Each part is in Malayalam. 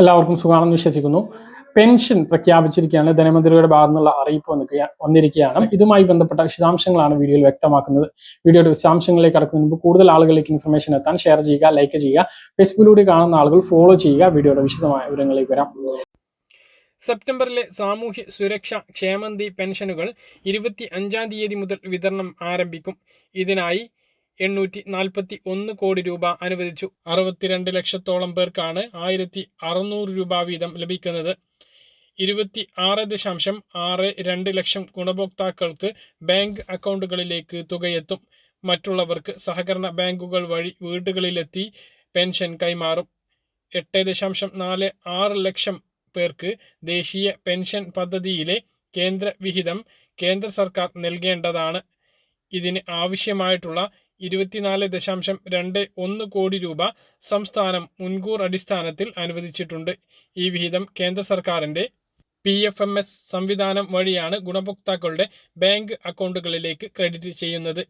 എല്ലാവർക്കും സുഖമാണെന്ന് വിശ്വസിക്കുന്നു. പെൻഷൻ പ്രഖ്യാപിച്ചിരിക്കുകയാണ്. ധനമന്ത്രിയുടെ ഭാഗത്തു നിന്നുള്ള അറിയിപ്പ് വന്നിരിക്കുക വന്നിരിക്കുകയാണ്. ഇതുമായി ബന്ധപ്പെട്ട വിശദാംശങ്ങളാണ് വീഡിയോയിൽ വ്യക്തമാക്കുന്നത്. വീഡിയോയുടെ വിശദാംശങ്ങളിലേക്ക് കടക്കുന്നതിന് മുമ്പ് കൂടുതൽ ആളുകളിലേക്ക് ഇൻഫർമേഷൻ എത്താൻ ഷെയർ ചെയ്യുക ലൈക്ക് ചെയ്യുക ഫേസ്ബുക്കിലൂടെ കാണുന്ന ആളുകൾ ഫോളോ ചെയ്യുക. വീഡിയോയുടെ വിശദമായ വിവരങ്ങളിലേക്ക് വരാം. സെപ്റ്റംബറിലെ സാമൂഹ്യ സുരക്ഷ ക്ഷേമന്തി പെൻഷനുകൾ ഇരുപത്തി അഞ്ചാം തീയതി മുതൽ വിതരണം ആരംഭിക്കും. ഇതിനായി എണ്ണൂറ്റി നാൽപ്പത്തി ഒന്ന് കോടി രൂപ അനുവദിച്ചു. അറുപത്തിരണ്ട് ലക്ഷത്തോളം പേർക്കാണ് ആയിരത്തി അറുന്നൂറ് രൂപ വീതം ലഭിക്കുന്നത്. ഇരുപത്തി ആറ് ദശാംശം ആറ് രണ്ട് ലക്ഷം ഗുണഭോക്താക്കൾക്ക് ബാങ്ക് അക്കൗണ്ടുകളിലേക്ക് തുകയെത്തും. മറ്റുള്ളവർക്ക് സഹകരണ ബാങ്കുകൾ വഴി വീടുകളിലെത്തി പെൻഷൻ കൈമാറും. എട്ട് ദശാംശം നാല് ആറ് ലക്ഷം പേർക്ക് ദേശീയ പെൻഷൻ പദ്ധതിയിലെ കേന്ദ്ര വിഹിതം കേന്ദ്ര സർക്കാർ നൽകേണ്ടതാണ്. ഇതിന് ആവശ്യമായിട്ടുള്ള ഇരുപത്തിനാല് ദശാംശം രണ്ട് ഒന്ന് കോടി രൂപ സംസ്ഥാനം മുൻകൂർ അടിസ്ഥാനത്തിൽ അനുവദിച്ചിട്ടുണ്ട്. ഈ വിഹിതം കേന്ദ്ര സർക്കാരിന്റെ പി എഫ് എം എസ് സംവിധാനം വഴിയാണ് ഗുണഭോക്താക്കളുടെ ബാങ്ക് അക്കൗണ്ടുകളിലേക്ക് ക്രെഡിറ്റ് ചെയ്യുന്നത്.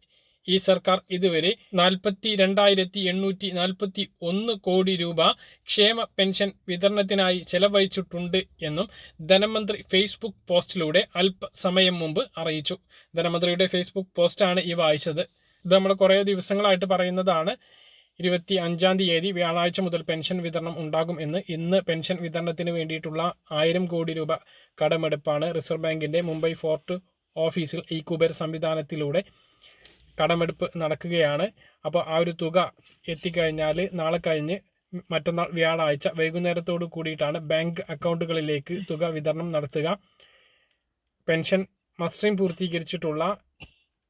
ഈ സർക്കാർ ഇതുവരെ നാൽപ്പത്തി രണ്ടായിരത്തി എണ്ണൂറ്റി നാൽപ്പത്തി ഒന്ന് കോടി രൂപ ക്ഷേമ പെൻഷൻ വിതരണത്തിനായി ചെലവഴിച്ചിട്ടുണ്ട് എന്നും ധനമന്ത്രി ഫേസ്ബുക്ക് പോസ്റ്റിലൂടെ അല്പസമയം മുമ്പ് അറിയിച്ചു. ധനമന്ത്രിയുടെ ഫേസ്ബുക്ക് പോസ്റ്റാണ് ഈ വായിച്ചത്. ഇത് നമ്മൾ കുറേ ദിവസങ്ങളായിട്ട് പറയുന്നതാണ്. ഇരുപത്തി അഞ്ചാം തീയതി വ്യാഴാഴ്ച മുതൽ പെൻഷൻ വിതരണം ഉണ്ടാകും എന്ന്. ഇന്ന് പെൻഷൻ വിതരണത്തിന് വേണ്ടിയിട്ടുള്ള ആയിരം കോടി രൂപ കടമെടുപ്പാണ് റിസർവ് ബാങ്കിന്റെ മുംബൈ ഫോർട്ട് ഓഫീസിൽ ഈ കുബേർ സംവിധാനത്തിലൂടെ കടമെടുപ്പ് നടക്കുകയാണ്. അപ്പോൾ ആ ഒരു തുക എത്തിക്കഴിഞ്ഞാൽ നാളെ കഴിഞ്ഞ് മറ്റന്നാൾ വ്യാഴാഴ്ച വൈകുന്നേരത്തോട് കൂടിയിട്ടാണ് ബാങ്ക് അക്കൗണ്ടുകളിലേക്ക് തുക വിതരണം നടത്തുക. പെൻഷൻ മസ്റ്ററിംഗ് പൂർത്തീകരിച്ചിട്ടുള്ള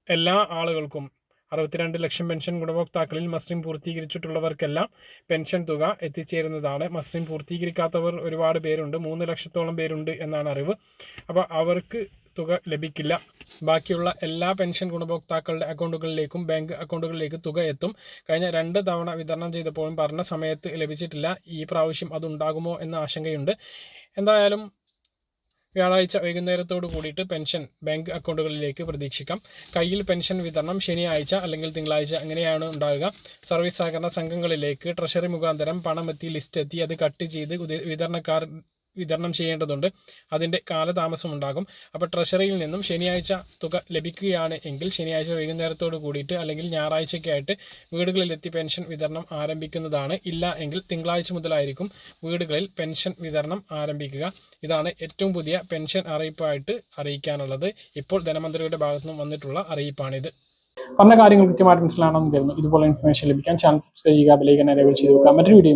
എല്ലാ ആളുകൾക്കും അറുപത്തിരണ്ട് ലക്ഷം പെൻഷൻ ഗുണഭോക്താക്കളിൽ മസ്റ്റിംഗ് പൂർത്തീകരിച്ചിട്ടുള്ളവർക്കെല്ലാം പെൻഷൻ തുക എത്തിച്ചേരുന്നതാണ്. മസ്റ്റിംഗ് പൂർത്തീകരിക്കാത്തവർ ഒരുപാട് പേരുണ്ട്. മൂന്ന് ലക്ഷത്തോളം പേരുണ്ട് എന്നാണ് അറിവ്. അപ്പോൾ അവർക്ക് തുക ലഭിക്കില്ല. ബാക്കിയുള്ള എല്ലാ പെൻഷൻ ഗുണഭോക്താക്കളുടെ അക്കൗണ്ടുകളിലേക്കും ബാങ്ക് അക്കൗണ്ടുകളിലേക്ക് തുക എത്തും. കഴിഞ്ഞ രണ്ട് തവണ വിതരണം ചെയ്തപ്പോഴും പറഞ്ഞ സമയത്ത് ലഭിച്ചിട്ടില്ല. ഈ പ്രാവശ്യം അതുണ്ടാകുമോ എന്ന ആശങ്കയുണ്ട്. എന്തായാലും വ്യാഴാഴ്ച വൈകുന്നേരത്തോട് കൂടിയിട്ട് പെൻഷൻ ബാങ്ക് അക്കൗണ്ടുകളിലേക്ക് പ്രതീക്ഷിക്കാം. കയ്യിൽ പെൻഷൻ വിതരണം ശനിയാഴ്ച അല്ലെങ്കിൽ തിങ്കളാഴ്ച അങ്ങനെയാണ് ഉണ്ടാവുക. സർവീസ് സഹകരണ സംഘങ്ങളിലേക്ക് ട്രഷറി മുഖാന്തരം പണമെത്തി ലിസ്റ്റ് എത്തി അത് കട്ട് ചെയ്ത് വിതരണക്കാർ വിതരണം ചെയ്യേണ്ടതുണ്ട്. അതിന്റെ കാലതാമസം ഉണ്ടാകും അപ്പോൾ ട്രഷറിയിൽ നിന്നും ശനിയാഴ്ച തുക ലഭിക്കുകയാണ് എങ്കിൽ ശനിയാഴ്ച വൈകുന്നേരത്തോട് കൂടിയിട്ട് അല്ലെങ്കിൽ ഞായറാഴ്ചയ്ക്കായിട്ട് വീടുകളിലെത്തി പെൻഷൻ വിതരണം ആരംഭിക്കുന്നതാണ്. ഇല്ല എങ്കിൽ തിങ്കളാഴ്ച മുതലായിരിക്കും വീടുകളിൽ പെൻഷൻ വിതരണം ആരംഭിക്കുക. ഇതാണ് ഏറ്റവും പുതിയ പെൻഷൻ അറിയിപ്പായിട്ട് അറിയിക്കാനുള്ളത്. ഇപ്പോൾ ധനമന്ത്രിയുടെ ഭാഗത്തു നിന്നും വന്നിട്ടുള്ള അറിയിപ്പാണിത്. പറഞ്ഞ കാര്യങ്ങൾ കൃത്യമായിട്ട് മനസ്സിലാണെന്ന് തരുന്നു ഇതുപോലെ ഇൻഫർമേഷൻ ലഭിക്കാൻ ചാനൽ സബ്സ്ക്രൈബ് ചെയ്യുക ബെലൈക്കൻ എനേബിൾ ചെയ്ത് വെക്കുക. മറ്റൊരു വീഡിയോ